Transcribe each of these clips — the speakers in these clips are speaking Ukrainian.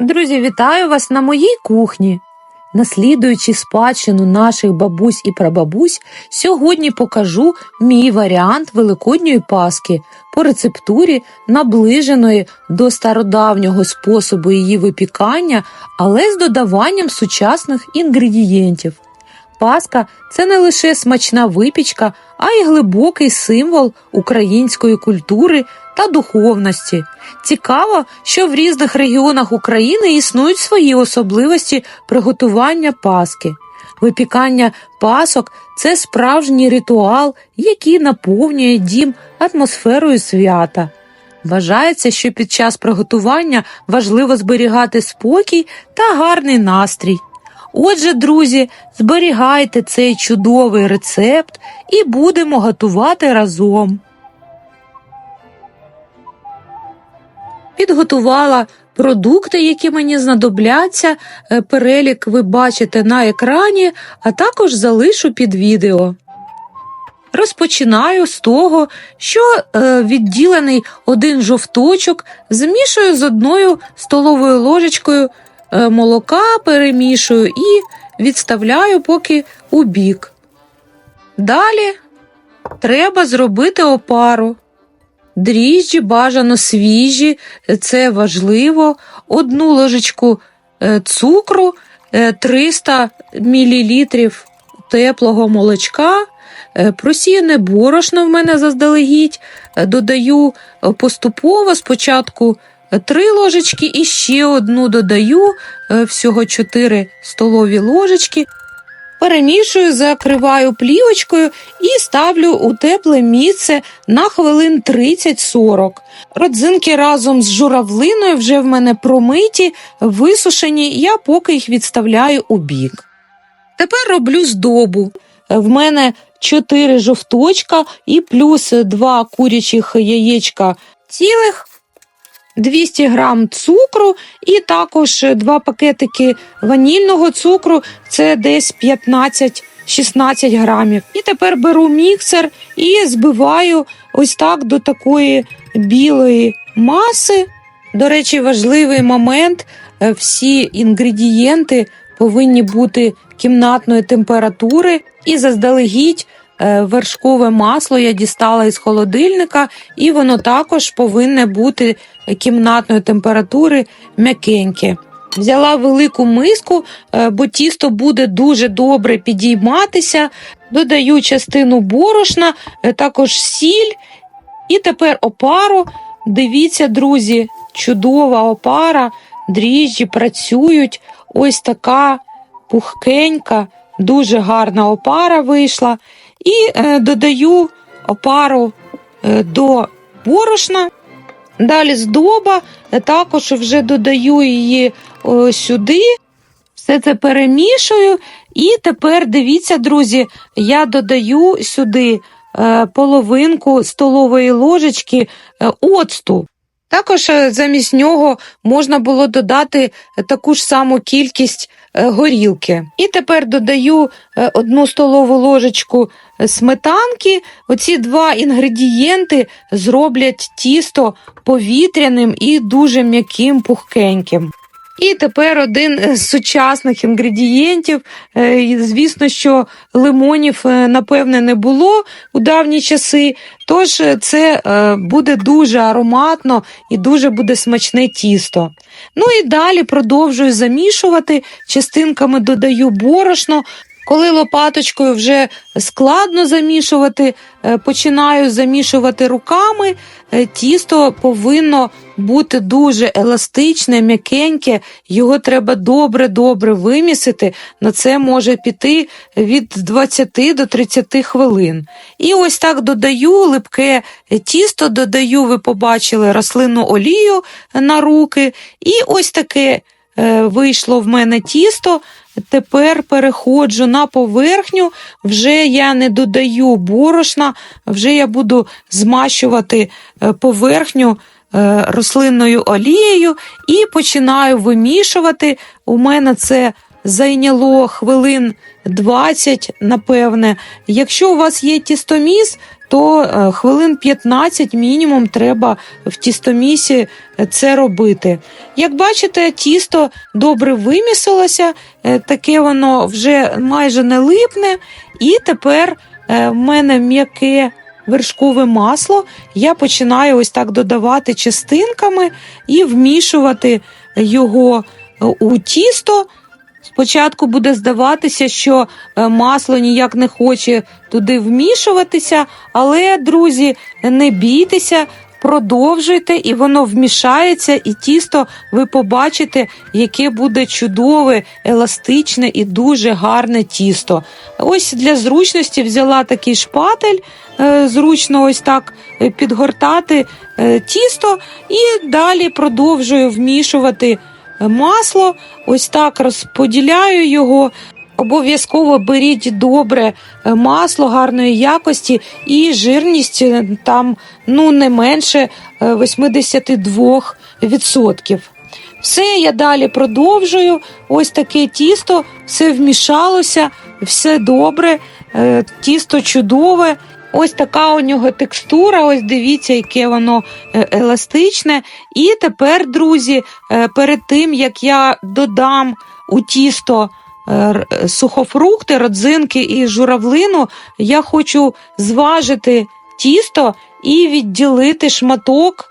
Друзі, вітаю вас на моїй кухні. Наслідуючи спадщину наших бабусь і прабабусь, сьогодні покажу мій варіант великодньої паски по рецептурі, наближеної до стародавнього способу її випікання, але з додаванням сучасних інгредієнтів. Паска це не лише смачна випічка, а й глибокий символ української культури та духовності. Цікаво, що в різних регіонах України існують свої особливості приготування паски. Випікання пасок це справжній ритуал, який наповнює дім атмосферою свята. Вважається, що під час приготування важливо зберігати спокій та гарний настрій. Отже, друзі, зберігайте цей чудовий рецепт і будемо готувати разом. Підготувала продукти, які мені знадобляться. Е, Перелік ви бачите на екрані, а також залишу під відео. Розпочинаю з того, що е, відділений один жовточок змішую з одною столовою ложечкою е, молока, перемішую і відставляю поки у бік. Далі треба зробити опару. Дріжджі бажано свіжі, це важливо. Одну ложечку е, цукру, е, 300 мл теплого молочка, е, просіяне борошно в мене заздалегідь. Е, Додаю е, поступово спочатку 3 ложечки і ще одну додаю, е, всього 4 столові ложечки. Перемішую, закриваю плівочкою і ставлю у тепле місце на хвилин 30-40. Родзинки разом з журавлиною вже в мене промиті, висушені, я поки їх відставляю у бік. Тепер роблю здобу. В мене 4 жовточка і плюс 2 курячих яєчка цілих. 200 грам цукру і також два пакетики ванільного цукру, це десь 15-16 грамів. І тепер беру міксер і збиваю ось так до такої білої маси. До речі, важливий момент: е, всі інгредієнти повинні бути кімнатної температури і заздалегідь. Е, Вершкове масло я дістала із холодильника, і воно також повинне бути кімнатної температури м'якеньке. Взяла велику миску, е, бо тісто буде дуже добре підійматися. Додаю частину борошна, е, також сіль. І тепер опару. Дивіться, друзі, чудова опара, дріжджі працюють. Ось така пухкенька, дуже гарна опара вийшла. І е, додаю опару е, до борошна. Далі здоба, е, також вже додаю її сюди, все це перемішую. І тепер дивіться, друзі, я додаю сюди половинку столової ложечки оцту. Також замість нього можна було додати таку ж саму кількість горілки. І тепер додаю е, одну столову ложечку е, сметанки. Оці два інгредієнти зроблять тісто повітряним і дуже м'яким пухкеньким. І тепер один з сучасних інгредієнтів. Е, Звісно, що лимонів, е, напевне, не було у давні часи, тож е, це буде дуже ароматно і дуже буде смачне тісто. Ну і далі продовжую замішувати, частинками додаю борошно. Коли лопаточкою вже складно замішувати, е, починаю замішувати руками. Е, Тісто повинно бути дуже еластичне, м'якеньке, його треба добре-добре вимісити. На це може піти від 20 до 30 хвилин. І ось так додаю липке тісто, додаю, ви побачили, рослинну олію на руки. І ось таке вийшло в мене тісто. Тепер переходжу на поверхню, вже я не додаю борошна, вже я буду змащувати е, поверхню е, рослинною олією і починаю вимішувати. У мене це зайняло хвилин 20, напевне. Якщо у вас є тістоміс, то е, хвилин 15 мінімум треба в тістомісі е, це робити. Як бачите, тісто добре вимісилося, е, таке воно вже майже не липне, і тепер в мене м'яке вершкове масло. Я починаю ось так додавати частинками і вмішувати його у тісто. Спочатку буде здаватися, що е, масло ніяк не хоче туди вмішуватися, але, друзі, не бійтеся, продовжуйте, і воно вмішається, і тісто ви побачите, яке буде чудове, еластичне і дуже гарне тісто. Ось для зручності взяла такий шпатель, е, зручно ось так е, підгортати тісто, і далі продовжую вмішувати масло, ось так розподіляю його. Обов'язково беріть добре е, масло гарної якості і жирність е, там ну не менше е, 82%. Все, я далі продовжую. Ось таке тісто, все вмішалося, все добре, е, тісто чудове. Ось така у нього текстура. Ось дивіться, яке воно е, еластичне. І тепер, друзі, е, перед тим як я додам у тісто е, сухофрукти, родзинки і журавлину, я хочу зважити тісто і відділити шматок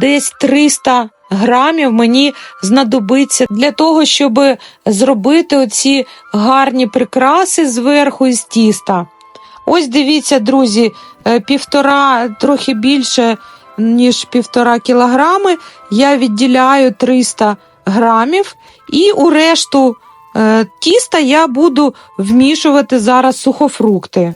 десь 300 грамів мені знадобиться для того, щоб зробити оці гарні прикраси зверху із тіста. Ось дивіться, друзі, е, півтора, трохи більше, ніж півтора кілограми. Я відділяю 300 грамів, і у решту е, тіста я буду вмішувати зараз сухофрукти.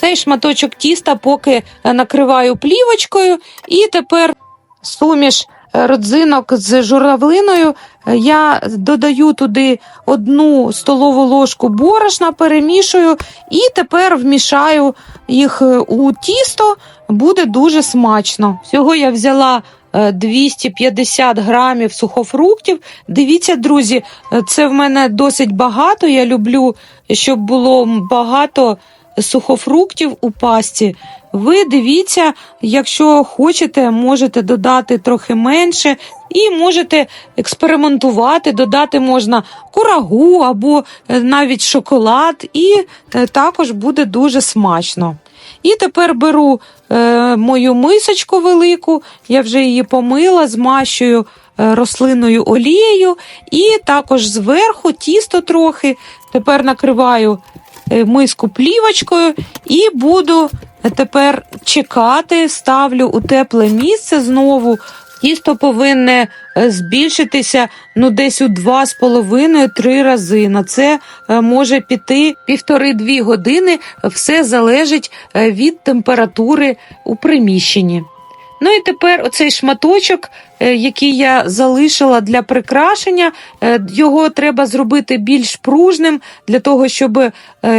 Цей шматочок тіста поки е, накриваю плівочкою, і тепер суміш родзинок з журавлиною. е, Я додаю туди одну столову ложку борошна, перемішую і тепер вмішаю їх е, у тісто. Буде дуже смачно. Всього я взяла е, 250 грамів сухофруктів. Дивіться, друзі, е, це в мене досить багато. Я люблю, щоб було багато сухофруктів у пасті. Ви дивіться, якщо хочете, можете додати трохи менше і можете експериментувати, додати можна курагу або е, навіть шоколад, і е, також буде дуже смачно. І тепер беру е, мою мисочку велику, я вже її помила, змащую е, рослинною олією, і також зверху тісто трохи. Тепер накриваю миску плівочкою і буду тепер чекати, ставлю у тепле місце знову. Тісто повинне е, збільшитися ну десь у 2,5-3 рази. На це е, може піти півтори-дві години. Все залежить е, від температури у приміщенні. Ну і тепер оцей шматочок, е, який я залишила для прикрашення, е, його треба зробити більш пружним для того, щоб е,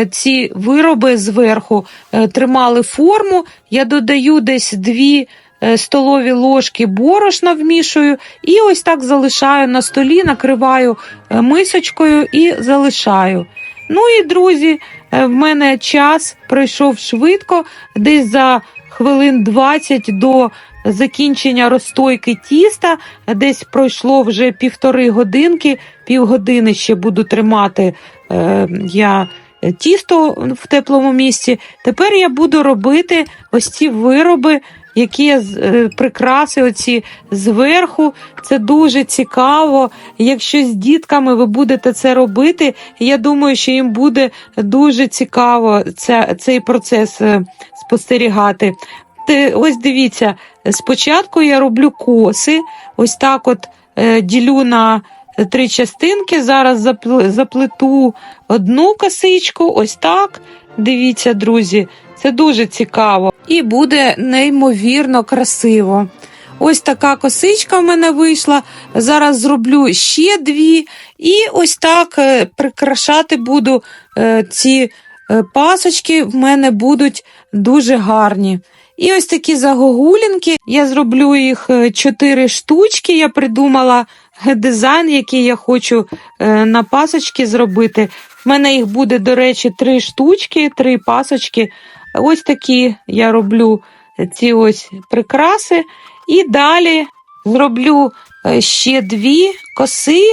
ці вироби зверху е, тримали форму. Я додаю десь дві е, столові ложки борошна вмішую і ось так залишаю на столі, накриваю е, мисочкою і залишаю. Ну і друзі, е, в мене час пройшов швидко, десь за хвилин 20 до закінчення розстойки тіста. Десь пройшло вже півтори годинки, півгодини ще буду тримати е, я тісто в теплому місці. Тепер я буду робити ось ці вироби, які е, прикраси оці зверху. Це дуже цікаво. Якщо з дітками ви будете це робити, я думаю, що їм буде дуже цікаво ця, цей процес е, спостерігати. Ось дивіться, спочатку я роблю коси, ось так от е, ділю на три частинки. Зараз запл- заплету одну косичку, ось так. Дивіться, друзі, це дуже цікаво і буде неймовірно красиво. Ось така косичка в мене вийшла. Зараз зроблю ще дві, і ось так е, прикрашати буду е, ці е, пасочки. В мене будуть дуже гарні. І ось такі загогулінки. Я зроблю їх е, чотири штучки. Я придумала дизайн, який я хочу е, на пасочки зробити. В мене їх буде, до речі, три штучки, три пасочки. Ось такі я роблю ці ось прикраси. І далі зроблю е, ще дві коси.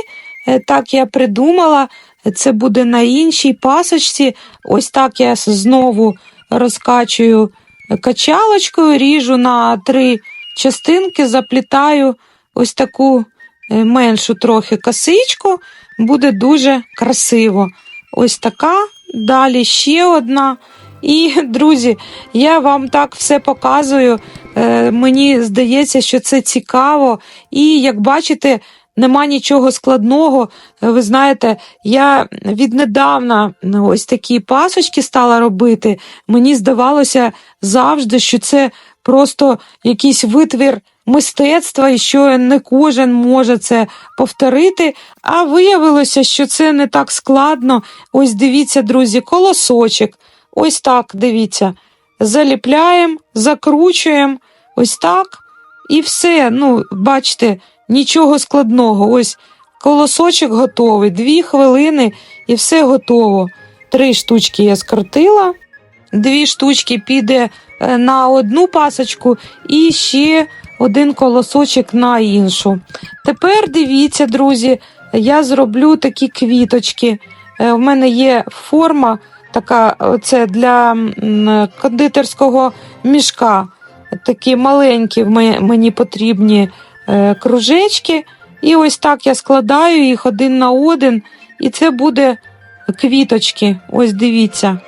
Е, Так я придумала. Це буде на іншій пасочці. Ось так я знову розкачую качалочкою, ріжу на три частинки, заплітаю ось таку е, меншу трохи косичку. Буде дуже красиво. Ось така. Далі ще одна. І, друзі, я вам так все показую. Е, Мені здається, що це цікаво. І як бачите, нема нічого складного. Е, Ви знаєте, я віднедавна ось такі пасочки стала робити. Мені здавалося завжди, що це просто якийсь витвір мистецтва, і що не кожен може це повторити. А виявилося, що це не так складно. Ось дивіться, друзі, колосочок. Ось так, дивіться. Заліпляємо, закручуємо, ось так. І все. Ну, бачите, нічого складного. Ось колосочок готовий, дві хвилини і все готово. Три штучки я скрутила, дві штучки піде е, на одну пасочку і ще один колосочок на іншу. Тепер дивіться, друзі, я зроблю такі квіточки. Е, В мене є форма така, це для кондитерського мішка. Такі маленькі мені потрібні е, кружечки. І ось так я складаю їх один на один, і це буде квіточки. Ось дивіться.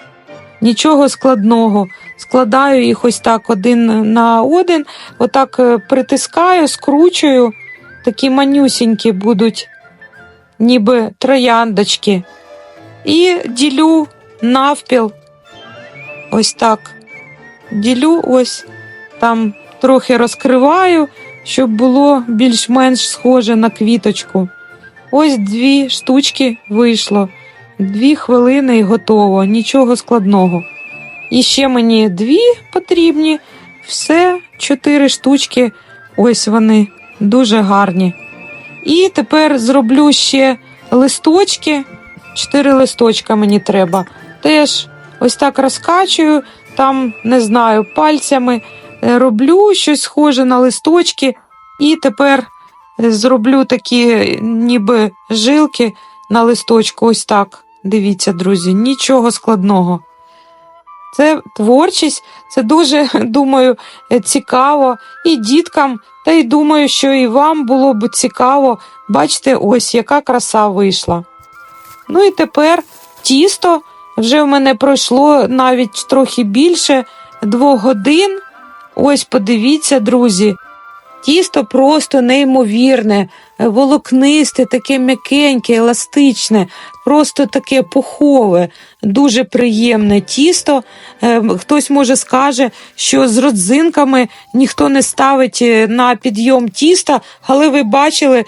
Нічого складного. Складаю їх ось так один на один, отак е, притискаю, скручую. Такі манюсінькі будуть, ніби трояндочки. І ділю навпіл. Ось так. Ділю ось там трохи розкриваю, щоб було більш-менш схоже на квіточку. Ось дві штучки вийшло. Дві хвилини і готово, нічого складного. І ще мені дві потрібні. Все, чотири штучки. Ось вони дуже гарні. І тепер зроблю ще листочки. Чотири листочка мені треба. Теж ось так розкачую, там, не знаю, пальцями роблю щось схоже на листочки. І тепер е, зроблю такі е, ніби жилки на листочку. Ось так. Дивіться, друзі, нічого складного. Це творчість, це дуже, думаю, е, цікаво і діткам, та й думаю, що і вам було б цікаво. Бачите, ось яка краса вийшла. Ну і тепер тісто вже в мене пройшло навіть трохи більше двох годин. Ось подивіться, друзі. Тісто просто неймовірне, е, волокнисте, таке м'якеньке, еластичне, просто таке пухове, дуже приємне тісто. Е, Хтось може скаже, що з родзинками ніхто не ставить е, на підйом тіста, але ви бачили,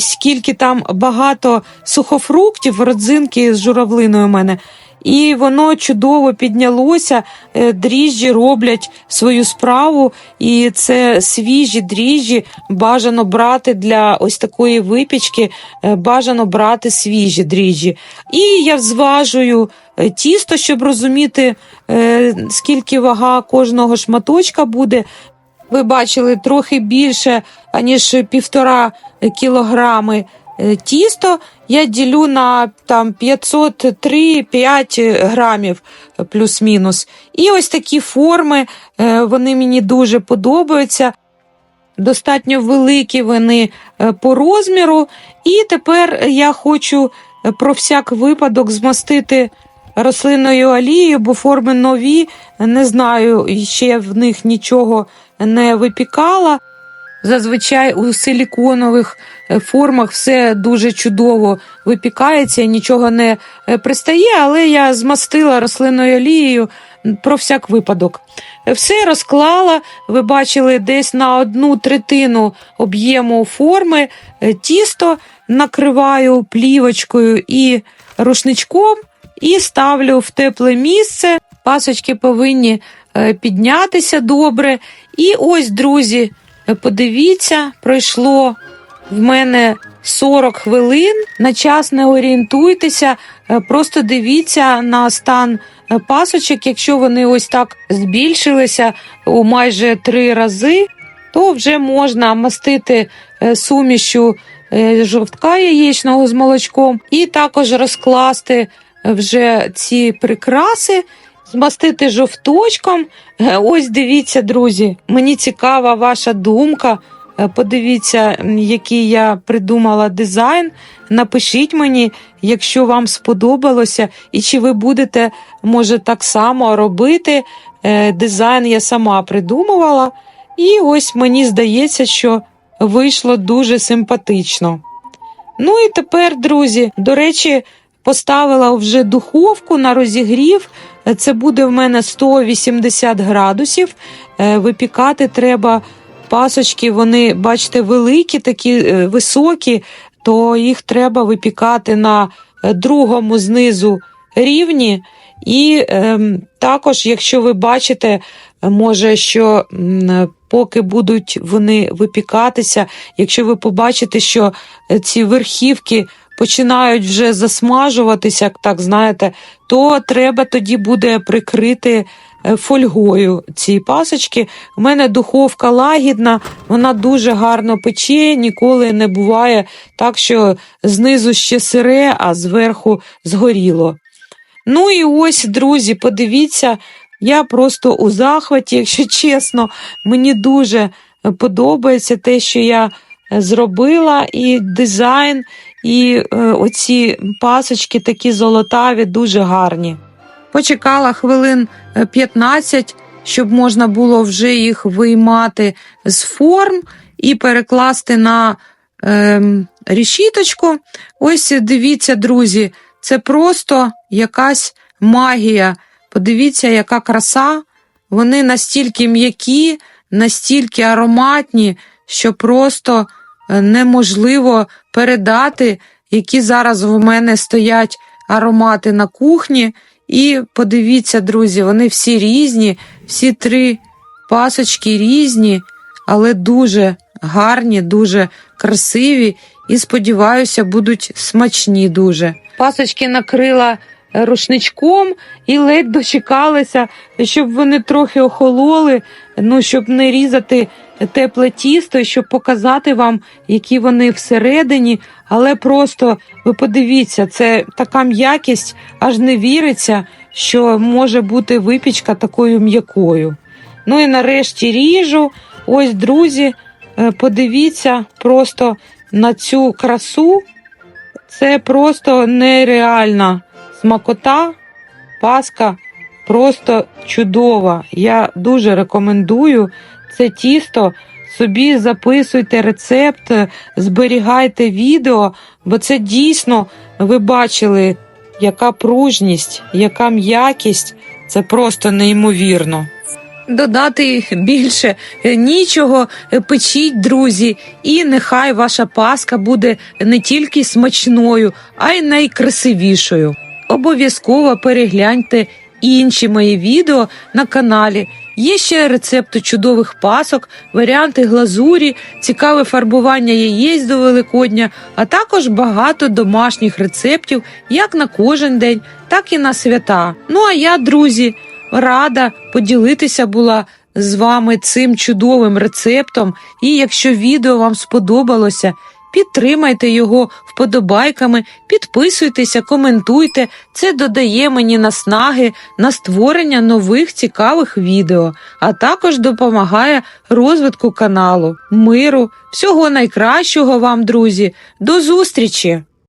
скільки там багато сухофруктів, родзинки з журавлиною у мене. І воно чудово піднялося. Е, Дріжджі роблять свою справу, і це свіжі дріжджі. Бажано брати для ось такої випічки, е, бажано брати свіжі дріжджі. І я зважую е, тісто, щоб розуміти, скільки вага кожного шматочка буде. Ви бачили трохи більше, аніж півтора кілограми тісто. Я ділю на там 503-5 грамів е, плюс-мінус. І ось такі форми, е, вони мені дуже подобаються. Достатньо великі вони е, по розміру. І тепер я хочу е, про всяк випадок змастити рослинною олією, бо форми нові. Не знаю, ще в них нічого не випікала. Зазвичай у силіконових е, формах все дуже чудово випікається, нічого не е, пристає, але я змастила рослинною олією про всяк випадок. Все розклала, ви бачили десь на одну третину об'єму форми е, тісто накриваю плівочкою і рушничком і ставлю в тепле місце. Пасочки повинні піднятися добре. І ось, друзі, Подивіться, пройшло в мене 40 хвилин. На час не орієнтуйтеся, е, просто дивіться на стан е, пасочок. Якщо вони ось так збільшилися у майже три рази, то вже можна мастити е, сумішю жовтка яєчного з молочком і також розкласти вже ці прикраси, змастити жовточком. Е, Ось дивіться, друзі, мені цікава ваша думка. Е, Подивіться, який я придумала дизайн. Напишіть мені, якщо вам сподобалося, і чи ви будете, може, так само робити. Е, Дизайн я сама придумувала. І ось мені здається, що вийшло дуже симпатично. Ну і тепер, друзі, до речі, поставила вже духовку на розігрів. Е, Це буде в мене 180 градусів. Е, Випікати треба пасочки, вони, бачите, великі, такі е, високі, то їх треба випікати на е, другому знизу рівні. І ем, також, якщо ви бачите, е, може, що е, поки будуть вони випікатися, якщо ви побачите, що е, ці верхівки починають вже засмажуватися, як так знаєте, то треба тоді буде прикрити е, фольгою ці пасочки. У мене духовка лагідна, вона дуже гарно пече, ніколи не буває так, що знизу ще сире, а зверху згоріло. Ну і ось, друзі, подивіться, я просто у захваті, якщо чесно, мені дуже подобається те, що я е, зробила, і дизайн, і е, оці пасочки такі золотаві, дуже гарні. Почекала хвилин е, 15, щоб можна було вже їх виймати з форм і перекласти на ем, рішіточку. Ось дивіться, друзі, це просто якась магія. Подивіться, яка краса. Вони настільки м'які, настільки ароматні, що просто е, неможливо передати, які зараз в мене стоять аромати на кухні. І подивіться, друзі, вони всі різні, всі три пасочки різні, але дуже гарні, дуже красиві і, сподіваюся, будуть смачні дуже. Пасочки накрила рушничком і ледь дочекалася, щоб вони трохи охололи, ну, щоб не різати тепле тісто, щоб показати вам, які вони всередині. Але просто ви подивіться, це така м'якість, аж не віриться, що може бути випічка такою м'якою. Ну і нарешті ріжу. Ось, друзі, е, подивіться просто на цю красу. Це просто нереальна смакота, паска просто чудова. Я дуже рекомендую це тісто. Собі записуйте рецепт, зберігайте відео, бо це дійсно ви бачили, яка пружність, яка м'якість. Це просто неймовірно. Додати більше нічого, печіть, друзі, і нехай ваша паска буде не тільки смачною, а й найкрасивішою. Обов'язково перегляньте інші мої відео на каналі. Є ще рецепти чудових пасок, варіанти глазурі, цікаве фарбування яєць до Великодня, а також багато домашніх рецептів як на кожен день, так і на свята. Ну а я, друзі, рада поділитися була з вами цим чудовим рецептом. І якщо відео вам сподобалося, підтримайте його вподобайками, підписуйтеся, коментуйте. Це додає мені наснаги на створення нових цікавих відео, а також допомагає розвитку каналу, миру, всього найкращого вам, друзі. До зустрічі!